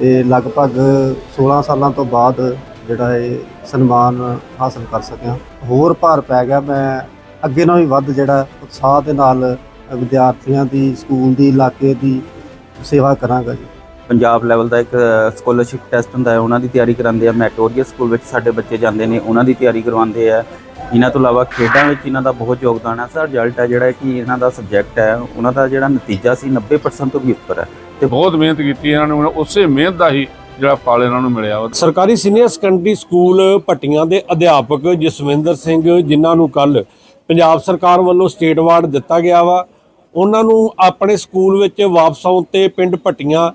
ਤੇ ਲਗਭਗ 16 ਸਾਲਾਂ ਤੋਂ ਬਾਅਦ ਜਿਹੜਾ ਇਹ ਸਨਮਾਨ ਹਾਸਲ ਕਰ ਸਕਿਆ। ਹੋਰ ਭਾਰ ਪੈ ਗਿਆ, ਮੈਂ ਅੱਗੇ ਨਾਲੋਂ ਵੀ ਵੱਧ ਜਿਹੜਾ ਉਤਸ਼ਾਹ ਦੇ ਨਾਲ ਵਿਦਿਆਰਥੀਆਂ ਦੀ, ਸਕੂਲ ਦੀ, ਇਲਾਕੇ ਦੀ ਸੇਵਾ ਕਰਾਂਗਾ ਜੀ। ਪੰਜਾਬ ਲੈਵਲ ਦਾ ਇੱਕ ਸਕਾਲਰਸ਼ਿਪ ਟੈਸਟ ਹੁੰਦਾ ਹੈ, ਉਹਨਾਂ ਦੀ ਤਿਆਰੀ ਕਰਾਉਂਦੇ ਆ। ਮੈਟੋਰੀਅਸ ਸਕੂਲ ਵਿੱਚ ਸਾਡੇ ਬੱਚੇ ਜਾਂਦੇ ਨੇ, ਉਹਨਾਂ ਦੀ ਤਿਆਰੀ ਕਰਵਾਉਂਦੇ ਆ। ਇਹਨਾਂ ਤੋਂ ਇਲਾਵਾ ਖੇਡਾਂ ਵਿੱਚ ਇਹਨਾਂ ਦਾ ਬਹੁਤ ਯੋਗਦਾਨ ਹੈ। ਸਰ ਰਿਜ਼ਲਟ ਹੈ ਜਿਹੜਾ ਕਿ ਇਹਨਾਂ ਦਾ ਸਬਜੈਕਟ ਹੈ, ਉਹਨਾਂ ਦਾ ਜਿਹੜਾ ਨਤੀਜਾ ਸੀ 90% ਤੋਂ ਵੀ ਉੱਪਰ ਹੈ। ਤੇ ਬਹੁਤ ਮਿਹਨਤ ਕੀਤੀ ਇਹਨਾਂ ਨੇ ਉਸੇ ਮਿਹਨਤ ਦਾ ਹੀ ਜਿਹੜਾ ਫਲ ਇਹਨਾਂ ਨੂੰ ਮਿਲਿਆ ਵਾ ਸਰਕਾਰੀ ਸੀਨੀਅਰ ਸੈਕੰਡਰੀ ਸਕੂਲ ਭੱਟੀਆਂ ਦੇ ਅਧਿਆਪਕ ਜਸਵਿੰਦਰ ਸਿੰਘ, ਜਿਨ੍ਹਾਂ ਨੂੰ ਕੱਲ ਪੰਜਾਬ ਸਰਕਾਰ ਵੱਲੋਂ ਸਟੇਟ ਅਵਾਰਡ ਦਿੱਤਾ ਗਿਆ ਵਾ, ਉਹਨਾਂ ਨੂੰ ਆਪਣੇ ਸਕੂਲ ਵਿੱਚ ਵਾਪਸ ਆਉਣ ਤੇ ਪਿੰਡ ਭੱਟੀਆਂ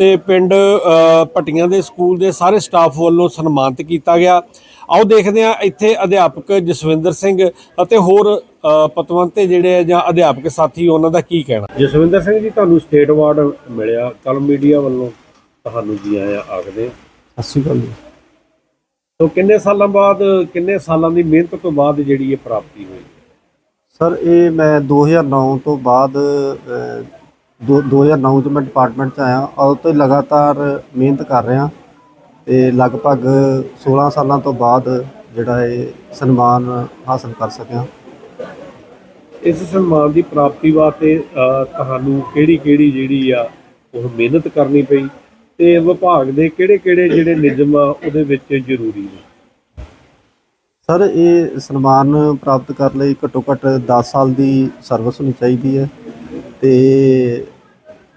ਤੇ ਪਿੰਡ ਅ, ਭੱਟੀਆਂ ਦੇ ਸਕੂਲ ਦੇ ਸਾਰੇ ਸਟਾਫ ਵੱਲੋਂ ਸਨਮਾਨਿਤ ਕੀਤਾ ਗਿਆ। ਆਓ ਦੇਖਦੇ ਹਾਂ ਇੱਥੇ ਅਧਿਆਪਕ ਜਸਵਿੰਦਰ ਸਿੰਘ ਅਤੇ ਹੋਰ ਪਤਵੰਤੇ ਜਿਹੜੇ ਆ ਜਾਂ ਅਧਿਆਪਕ ਸਾਥੀ ਉਹਨਾਂ ਦਾ ਕੀ ਕਹਿਣਾ? ਜਸਵਿੰਦਰ ਸਿੰਘ ਜੀ ਤੁਹਾਨੂੰ ਸਟੇਟ ਅਵਾਰਡ ਮਿਲਿਆ। ਕੱਲ ਮੀਡੀਆ ਵੱਲੋਂ ਤੁਹਾਨੂੰ ਜੀ ਆਇਆ ਆਖਦੇ ਸਤਿ ਸ਼੍ਰੀ ਅਕਾਲ ਜੀ। ਤੋ ਕਿੰਨੇ ਸਾਲਾਂ ਬਾਅਦ ਕਿੰਨੇ ਸਾਲਾਂ ਦੀ ਮਿਹਨਤ ਤੋਂ ਬਾਅਦ ਜਿਹੜੀ ਇਹ ਪ੍ਰਾਪਤੀ ਹੋਈ? ਸਰ ਇਹ ਮੈਂ 2009 ਤੋਂ ਬਾਅਦ 2009 ਚ ਮੈਂ ਡਿਪਾਰਟਮੈਂਟ ਚ ਆਇਆ ਔਰ ਤੋਂ ਲਗਾਤਾਰ ਮਿਹਨਤ ਕਰ ਰਿਹਾ। ਤੇ ਲਗਭਗ 16 ਸਾਲਾਂ ਤੋਂ ਬਾਅਦ ਜਿਹੜਾ ਇਹ ਸਨਮਾਨ ਹਾਸਲ ਕਰ ਸਕਿਆ। ਇਸ ਸਨਮਾਨ ਦੀ ਪ੍ਰਾਪਤੀ ਵਾਸਤੇ ਅ, ਤੁਹਾਨੂੰ ਕਿਹੜੀ ਕਿਹੜੀ ਜਿਹੜੀ ਆ ਉਹ ਮਿਹਨਤ ਕਰਨੀ ਪਈ? ਤੇ ਵਿਭਾਗ ਦੇ ਕਿਹੜੇ ਕਿਹੜੇ ਜਿਹੜੇ ਨਿਯਮ ਆ ਉਹਦੇ ਵਿੱਚ ਜ਼ਰੂਰੀ ਨੇ? ਸਰ ਇਹ ਸਨਮਾਨ ਪ੍ਰਾਪਤ ਕਰਨ ਲਈ ਘੱਟੋ ਘੱਟ 10 ਸਾਲ ਦੀ ਸਰਵਿਸ ਹੋਣੀ ਚਾਹੀਦੀ ਹੈ। ਤੇ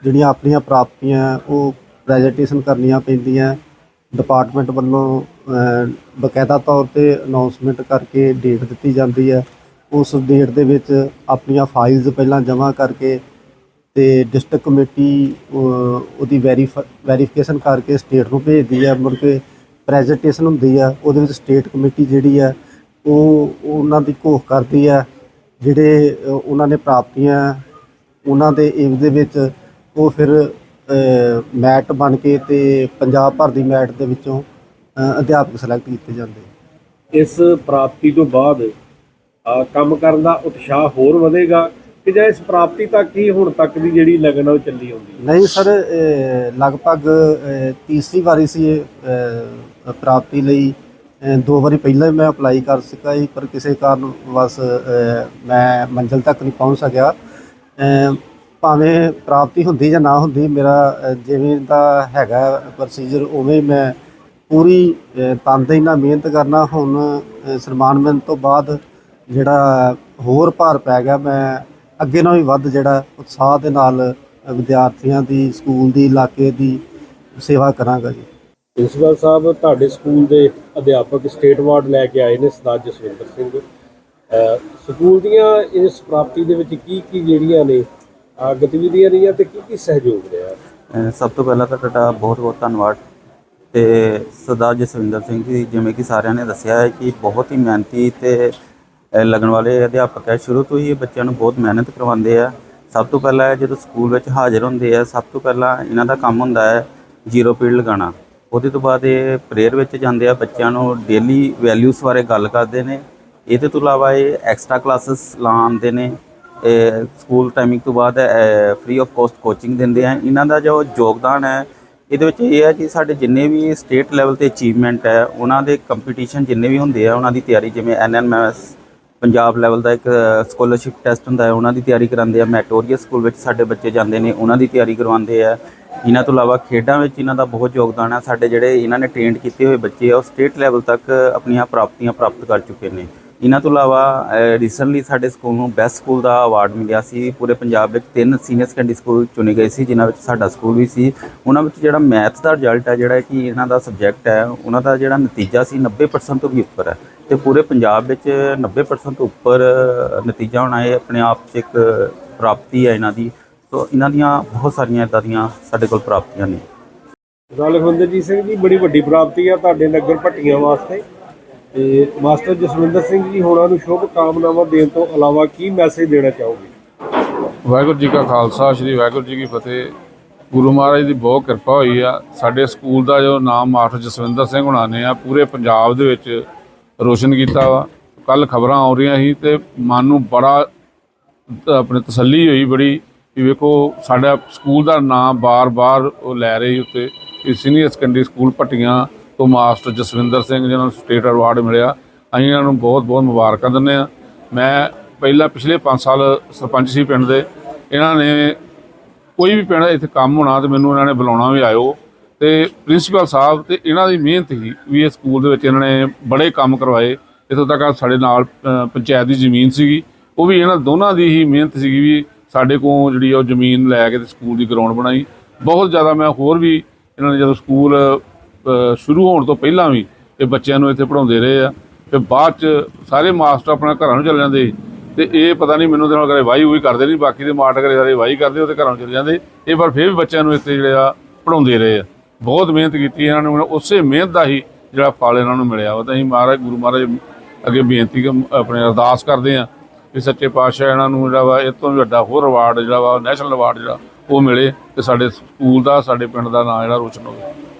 ਜਿਹੜੀਆਂ ਆਪਣੀਆਂ ਪ੍ਰਾਪਤੀਆਂ ਉਹ ਪ੍ਰੈਜੈਂਟੇਸ਼ਨ ਕਰਨੀਆਂ ਪੈਂਦੀਆਂ ਡਿਪਾਰਟਮੈਂਟ ਵੱਲੋਂ ਅਹ, ਬਕਾਇਦਾ ਤੌਰ ਤੇ ਅਨਾਉਂਸਮੈਂਟ ਕਰਕੇ ਡੇਟ ਦਿੱਤੀ ਜਾਂਦੀ ਹੈ। ਉਸ ਡੇਟ ਦੇ ਵਿੱਚ ਆਪਣੀਆਂ ਫਾਈਲਸ ਪਹਿਲਾਂ ਜਮ੍ਹਾਂ ਕਰਕੇ ਤੇ ਡਿਸਟ੍ਰਿਕਟ ਕਮੇਟੀ ਅਹ, ਉਹਦੀ ਵੈਰੀਫਿਕੇਸ਼ਨ ਕਰਕੇ ਸਟੇਟ ਨੂੰ ਭੇਜਦੀ ਹੈ। ਮੁੜ ਕੇ ਪ੍ਰੈਜੈਂਟੇਸ਼ਨ ਹੁੰਦੀ ਆ ਉਹਦੇ ਵਿੱਚ ਸਟੇਟ ਕਮੇਟੀ ਜਿਹੜੀ ਆ ਉਹ ਉਹਨਾਂ ਦੀ ਘੋਖ ਕਰਦੀ ਆ ਜਿਹੜੇ ਉਹਨਾਂ ਨੇ ਪ੍ਰਾਪਤੀਆਂ ਉਹਨਾਂ ਦੇ ਏਮ ਦੇ ਵਿੱਚ ਉਹ ਫਿਰ ਮੈਟ ਬਣ ਕੇ ਤੇ ਪੰਜਾਬ ਭਰ ਦੀ ਮੈਟ ਦੇ ਵਿੱਚੋਂ ਅਧਿਆਪਕ ਸਿਲੈਕਟ ਕੀਤੇ ਜਾਂਦੇ ਇਸ ਪ੍ਰਾਪਤੀ ਤੋਂ ਬਾਅਦ ਕੰਮ ਕਰਨ ਦਾ ਉਤਸ਼ਾਹ ਹੋਰ ਵਧੇਗਾ ਕਿ ਜਾਂ ਇਸ ਪ੍ਰਾਪਤੀ ਤੱਕ ਹੀ ਹੁਣ ਤੱਕ ਦੀ ਜਿਹੜੀ ਲਗਨ ਉਹ ਚੱਲੀ ਆਉਂਦੀ ਨਹੀਂ ਸਰ ਲਗਭਗ ਤੀਸਰੀ ਵਾਰੀ ਸੀ ਇਹ ਪ੍ਰਾਪਤੀ ਲਈ। ਦੋ ਵਾਰੀ ਪਹਿਲਾਂ ਮੈਂ ਅਪਲਾਈ ਕਰ ਸਕਿਆ ਪਰ ਕਿਸੇ ਕਾਰਨ ਬਸ ਮੈਂ ਮੰਜ਼ਿਲ ਤੱਕ ਨਹੀਂ ਪਹੁੰਚ ਸਕਿਆ। ਭਾਵੇਂ ਪ੍ਰਾਪਤੀ ਹੁੰਦੀ ਜਾਂ ਨਾ ਹੁੰਦੀ, ਮੇਰਾ ਜਿਵੇਂ ਦਾ ਹੈਗਾ ਪ੍ਰੋਸੀਜਰ ਉਵੇਂ ਮੈਂ ਪੂਰੀ ਤਨਦੇਹੀ ਨਾਲ ਮਿਹਨਤ ਕਰਨਾ, ਹੁਣ ਸਨਮਾਨ ਮਿਲਣ ਤੋਂ ਬਾਅਦ ਜਿਹੜਾ ਹੋਰ ਭਾਰ ਪੈ ਗਿਆ, ਮੈਂ ਅੱਗੇ ਨਾਲੋਂ ਵੀ ਵੱਧ ਜਿਹੜਾ ਉਤਸ਼ਾਹ ਦੇ ਨਾਲ ਵਿਦਿਆਰਥੀਆਂ ਦੀ, ਸਕੂਲ ਦੀ, ਇਲਾਕੇ ਦੀ ਸੇਵਾ ਕਰਾਂਗਾ ਜੀ। ਪ੍ਰਿੰਸੀਪਲ ਸਾਹਿਬ, ਤੁਹਾਡੇ ਸਕੂਲ ਦੇ ਅਧਿਆਪਕ ਸਟੇਟ ਅਵਾਰਡ ਲੈ ਕੇ ਆਏ ਨੇ ਸਰਦਾਰ ਜਸਵਿੰਦਰ ਸਿੰਘ। ਸਕੂਲ ਦੀਆਂ ਇਸ ਪ੍ਰਾਪਤੀ ਦੇ ਵਿੱਚ ਕੀ ਕੀ ਜਿਹੜੀਆਂ ਨੇ ਗਤੀਵਿਧੀਆਂ ਰਹੀਆਂ ਤੇ ਕੀ ਕੀ ਸਹਿਯੋਗ ਰਿਹਾ? ਸਭ ਤੋਂ ਪਹਿਲਾਂ ਤਾਂ ਤੁਹਾਡਾ ਬਹੁਤ ਬਹੁਤ ਧੰਨਵਾਦ ਤੇ ਸਰਦਾਰ ਜਸਵਿੰਦਰ ਸਿੰਘ ਜੀ, ਜਿਵੇਂ ਕਿ ਸਾਰਿਆਂ ਨੇ ਦੱਸਿਆ ਹੈ ਕਿ ਬਹੁਤ ਹੀ ਮਿਹਨਤੀ ਤੇ ਲੱਗਣ ਵਾਲੇ ਅਧਿਆਪਕ ਹੈ। ਸ਼ੁਰੂ ਤੋਂ ਹੀ ਇਹ ਬੱਚਿਆਂ ਨੂੰ ਬਹੁਤ ਮਿਹਨਤ ਕਰਵਾਉਂਦੇ ਆ। ਸਭ ਤੋਂ ਪਹਿਲਾਂ ਇਹ ਜਦੋਂ ਸਕੂਲ ਵਿੱਚ ਹਾਜ਼ਰ ਹੁੰਦੇ ਆ, ਸਭ ਤੋਂ ਪਹਿਲਾਂ ਇਹਨਾਂ ਦਾ ਕੰਮ ਹੁੰਦਾ ਹੈ ਜ਼ੀਰੋ ਪੀਰੀਅਡ ਲਗਾਉਣਾ। ਉਹਦੇ ਤੋਂ ਬਾਅਦ ਇਹ ਪ੍ਰੇਅਰ ਵਿੱਚ ਜਾਂਦੇ ਆ, ਬੱਚਿਆਂ ਨੂੰ ਡੇਲੀ ਵੈਲਿਊਜ਼ ਬਾਰੇ ਗੱਲ ਕਰਦੇ ਨੇ। ਇਹਦੇ ਤੋਂ ਇਲਾਵਾ ਇਹ ਐਕਸਟਰਾ ਕਲਾਸਿਸ ਲਾਉਂਦੇ ਨੇ ਸਕੂਲ ਟਾਈਮਿੰਗ ਤੋਂ ਬਾਅਦ ਫ੍ਰੀ ਆਫ ਕੋਸਟ ਕੋਚਿੰਗ ਦਿੰਦੇ ਆ। ਇਹਨਾਂ ਦਾ ਜੋ ਯੋਗਦਾਨ ਹੈ, ਇਹਦੇ ਵਿੱਚ ਇਹ ਹੈ ਕਿ ਸਾਡੇ ਜਿੰਨੇ ਵੀ ਸਟੇਟ ਲੈਵਲ ਤੇ ਅਚੀਵਮੈਂਟ ਹੈ, ਉਹਨਾਂ ਦੇ ਕੰਪੀਟੀਸ਼ਨ ਜਿੰਨੇ ਵੀ ਹੁੰਦੇ ਆ, ਉਹਨਾਂ ਦੀ ਤਿਆਰੀ ਜਿਵੇਂ ਐਨਐਮਐਸ ਪੰਜਾਬ ਲੈਵਲ ਦਾ ਇੱਕ ਸਕਾਲਰਸ਼ਿਪ ਟੈਸਟ ਹੁੰਦਾ ਹੈ, ਉਹਨਾਂ ਦੀ ਤਿਆਰੀ ਕਰਾਉਂਦੇ ਆ। ਮੈਟੋਰੀਅਸ ਸਕੂਲ ਵਿੱਚ ਸਾਡੇ ਬੱਚੇ ਜਾਂਦੇ ਨੇ, ਉਹਨਾਂ ਦੀ ਤਿਆਰੀ ਕਰਵਾਉਂਦੇ ਆ। ਇਹਨਾਂ ਤੋਂ ਇਲਾਵਾ ਖੇਡਾਂ ਵਿੱਚ ਇਹਨਾਂ ਦਾ ਬਹੁਤ ਯੋਗਦਾਨ ਹੈ ਸਾਡੇ ਜਿਹੜੇ ਇਹਨਾਂ ਨੇ ਟ੍ਰੇਨਡ ਕੀਤੇ ਹੋਏ ਬੱਚੇ ਆ, ਉਹ ਸਟੇਟ ਲੈਵਲ ਤੱਕ ਆਪਣੀਆਂ ਪ੍ਰਾਪਤੀਆਂ ਪ੍ਰਾਪਤ ਕਰ ਚੁੱਕੇ ਨੇ। ਇਹਨਾਂ ਤੋਂ ਇਲਾਵਾ ਰੀਸੈਂਟਲੀ ਸਾਡੇ ਸਕੂਲ ਨੂੰ ਬੈਸਟ ਸਕੂਲ ਦਾ ਅਵਾਰਡ ਮਿਲਿਆ ਸੀ। ਪੂਰੇ ਪੰਜਾਬ ਵਿੱਚ ਤਿੰਨ ਸੀਨੀਅਰ ਸੈਕੰਡਰੀ ਸਕੂਲ ਚੁਣੇ ਗਏ ਸੀ, ਜਿਨ੍ਹਾਂ ਵਿੱਚ ਸਾਡਾ ਸਕੂਲ ਵੀ ਸੀ। ਉਹਨਾਂ ਵਿੱਚ ਜਿਹੜਾ ਮੈਥ ਦਾ ਰਿਜ਼ਲਟ ਹੈ, ਜਿਹੜਾ ਕਿ ਇਹਨਾਂ ਦਾ ਸਬਜੈਕਟ ਹੈ, ਉਹਨਾਂ ਦਾ ਜਿਹੜਾ ਨਤੀਜਾ ਸੀ 90% ਤੋਂ ਵੀ ਉੱਪਰ ਹੈ। ਤੇ ਪੂਰੇ ਪੰਜਾਬ ਵਿੱਚ 90% ਤੋਂ ਉੱਪਰ ਨਤੀਜਾ ਹੋਣਾ ਇਹ ਆਪਣੇ ਆਪ 'ਚ ਇੱਕ ਪ੍ਰਾਪਤੀ ਹੈ ਇਹਨਾਂ ਦੀ। ਸੋ ਇਹਨਾਂ ਦੀਆਂ ਬਹੁਤ ਸਾਰੀਆਂ ਇਦਾਂ ਦੀਆਂ ਸਾਡੇ ਕੋਲ ਪ੍ਰਾਪਤੀਆਂ ਨੇ। ਸਰਦਾਰ ਸਿੰਘ ਜੀ, ਬੜੀ ਵੱਡੀ ਪ੍ਰਾਪਤੀ ਆ ਤੁਹਾਡੇ ਨਗਰ ਭੱਟੀਆਂ ਵਾਸਤੇ। ਤੇ ਮਾਸਟਰ ਜਸਵਿੰਦਰ ਸਿੰਘ ਜੀ ਹੋਣਾ ਨੂੰ ਸ਼ੁਭ ਕਾਮਨਾਵਾਂ ਦੇਣ ਤੋਂ ਇਲਾਵਾ ਕੀ ਮੈਸੇਜ ਦੇਣਾ ਚਾਹੋਗੇ? ਵਾਹਿਗੁਰੂ ਜੀ ਕਾ ਖਾਲਸਾ, ਸ੍ਰੀ ਵਾਹਿਗੁਰੂ ਜੀ ਕੀ ਫਤਿਹ। ਗੁਰੂ ਮਹਾਰਾਜ ਦੀ ਬਹੁਤ ਕਿਰਪਾ ਹੋਈ ਆ। ਸਾਡੇ ਸਕੂਲ ਦਾ ਜੋ ਨਾਮ ਮਾਸਟਰ ਜਸਵਿੰਦਰ ਸਿੰਘ ਹੋਣਾ ਨੇ ਆ, ਪੂਰੇ ਪੰਜਾਬ ਦੇ ਵਿੱਚ ਰੋਸ਼ਨ ਕੀਤਾ ਵਾ। ਕੱਲ ਖਬਰਾਂ ਆ ਰਹੀਆਂ ਸੀ ਤੇ ਮਨ ਨੂੰ ਬੜਾ ਆਪਣੇ ਤਸੱਲੀ ਹੋਈ ਬੜੀ ਵੀ ਵੇਖੋ, ਸਾਡਾ ਸਕੂਲ ਦਾ ਨਾਮ ਬਾਰ-ਬਾਰ ਉਹ ਲੈ ਰਹੀ ਉੱਤੇ। ਇਹ ਸੀਨੀਅਰ ਸੈਕੰਡਰੀ ਸਕੂਲ ਭੱਟੀਆਂ ਤੋਂ ਮਾਸਟਰ ਜਸਵਿੰਦਰ ਸਿੰਘ ਜਿਨ੍ਹਾਂ ਨੂੰ ਸਟੇਟ ਅਵਾਰਡ ਮਿਲਿਆ। ਅਸੀਂ ਇਹਨਾਂ ਨੂੰ ਬਹੁਤ ਬਹੁਤ ਮੁਬਾਰਕਾਂ ਦਿੰਦੇ ਆ ਮੈਂ ਪਹਿਲਾਂ ਪਿਛਲੇ 5 ਸਾਲ ਸਰਪੰਚ ਸੀ ਪਿੰਡ ਦੇ। ਇਹਨਾਂ ਨੇ ਕੋਈ ਵੀ ਪਿੰਡ ਇੱਥੇ ਕੰਮ ਹੋਣਾ ਤੇ ਮੈਨੂੰ ਇਹਨਾਂ ਨੇ ਬੁਲਾਉਣਾ ਵੀ ਆਇਓ। ਤੇ ਪ੍ਰਿੰਸੀਪਲ ਸਾਹਿਬ ਤੇ ਇਹਨਾਂ ਦੀ ਮਿਹਨਤ ਹੀ ਵੀ ਇਹ ਸਕੂਲ ਦੇ ਵਿੱਚ ਇਹਨਾਂ ਨੇ ਬੜੇ ਕੰਮ ਕਰਵਾਏ। ਇੱਥੋਂ ਤੱਕ ਸਾਡੇ ਨਾਲ ਪੰਚਾਇਤ ਦੀ ਜ਼ਮੀਨ ਸੀਗੀ। ਉਹ ਵੀ ਇਹਨਾਂ ਦੋਨਾਂ ਦੀ ਹੀ ਮਿਹਨਤ ਸੀਗੀ ਵੀ ਸਾਡੇ ਕੋਲ ਜਿਹੜੀ ਉਹ ਜ਼ਮੀਨ ਲੈ ਕੇ ਤੇ ਸਕੂਲ ਦੀ ਗਰਾਊਂਡ ਬਣਾਈ। ਬਹੁਤ ਜ਼ਿਆਦਾ ਮੈਂ ਹੋਰ ਵੀ ਇਹਨਾਂ ਨੇ ਜਦੋਂ ਸਕੂਲ ਸ਼ੁਰੂ ਹੋਣ ਤੋਂ ਪਹਿਲਾਂ ਵੀ ਇਹ ਬੱਚਿਆਂ ਨੂੰ ਇੱਥੇ ਪੜ੍ਹਾਉਂਦੇ ਰਹੇ ਆ। ਤੇ ਬਾਅਦ ਚ ਸਾਰੇ ਮਾਸਟਰ ਆਪਣਾ ਘਰਾਂ ਨੂੰ ਚਲੇ ਜਾਂਦੇ ਤੇ ਇਹ ਪਤਾ ਨਹੀਂ ਮੈਨੂੰ ਤੇ ਨਾਲ ਕਰੇ ਵਾਈ ਹੋਈ ਕਰਦੇ ਨਹੀਂ, ਬਾਕੀ ਦੇ ਮਾਸਟਰ ਕਰੇ ਸਾਰੇ ਵਾਈ ਕਰਦੇ, ਉਹ ਤੇ ਘਰਾਂ ਨੂੰ ਚਲੇ ਜਾਂਦੇ। ਇਹ ਪਰ ਫਿਰ ਵੀ ਬੱਚਿਆਂ ਨੂੰ ਇੱਥੇ ਜਿਹੜੇ ਆ ਪੜ੍ਹਾਉਂਦੇ ਰਹੇ ਆ। ਬਹੁਤ ਮਿਹਨਤ ਕੀਤੀ ਇਹਨਾਂ ਨੇ ਉਸੇ ਮਿਹਨਤ ਦਾ ਹੀ ਜਿਹੜਾ ਫਲ ਇਹਨਾਂ ਨੂੰ ਮਿਲਿਆ। ਵਾ ਤਾਂ ਅਸੀਂ ਮਹਾਰਾਜ, ਗੁਰੂ ਮਹਾਰਾਜ ਅੱਗੇ ਬੇਨਤੀ ਕਰ- ਆਪਣੇ ਅਰਦਾਸ ਕਰਦੇ ਆ ਕਿ ਸੱਚੇ ਪਾਤਸ਼ਾਹ ਇਹਨਾਂ ਨੂੰ ਜਿਹੜਾ ਵਾ, ਇਹ ਤੋਂ ਵੀ ਵੱਡਾ ਹੋਰ ਅਵਾਰਡ ਜਿਹੜਾ ਵਾ ਨੈਸ਼ਨਲ ਅਵਾਰਡ ਜਿਹੜਾ, ਉਹ ਮਿਲੇ ਤੇ ਸਾਡੇ ਸਕੂਲ ਦਾ, ਸਾਡੇ ਪਿੰਡ ਦਾ ਨਾਂ ਜਿਹੜਾ ਰੋਸ਼ਨ ਹੋਵੇ।